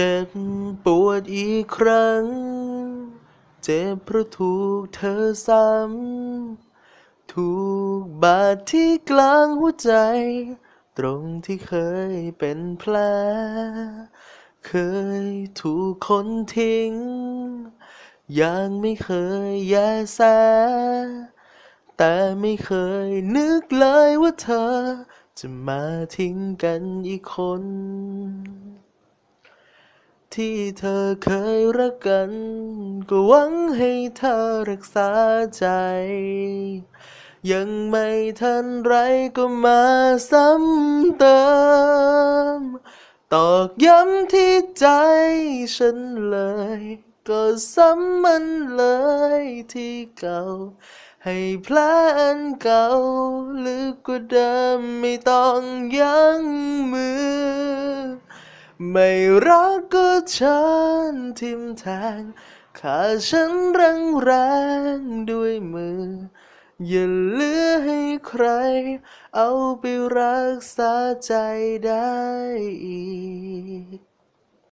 จ็บปวดอีกครั้ง เจ็บเพราะถูกเธอซ้ำ ถูกบาดที่กลางหัวใจ ตรงที่เคยเป็นแผล เคยถูกคนทิ้ง ยังไม่เคยแยแส แต่ไม่เคยนึกเลยว่าเธอ จะมาทิ้งกันอีกคน ที่เธอเคยรักกัน ก็หวังให้เธอรักษาใจ ยังไม่ทันไรก็มาซ้ำเติม ตอกย้ำที่ใจฉันเลย ก็ซ้ำมันเลยที่เก่า ให้แผลอันเก่าลึกกว่าเดิมไม่ต้องยั้งมือ ไม่รักก็ฉันทิมแทงขาฉันแรงแรงด้วยมือ อย่าเหลือให้ใคร เอาไปรักษาใจได้อีก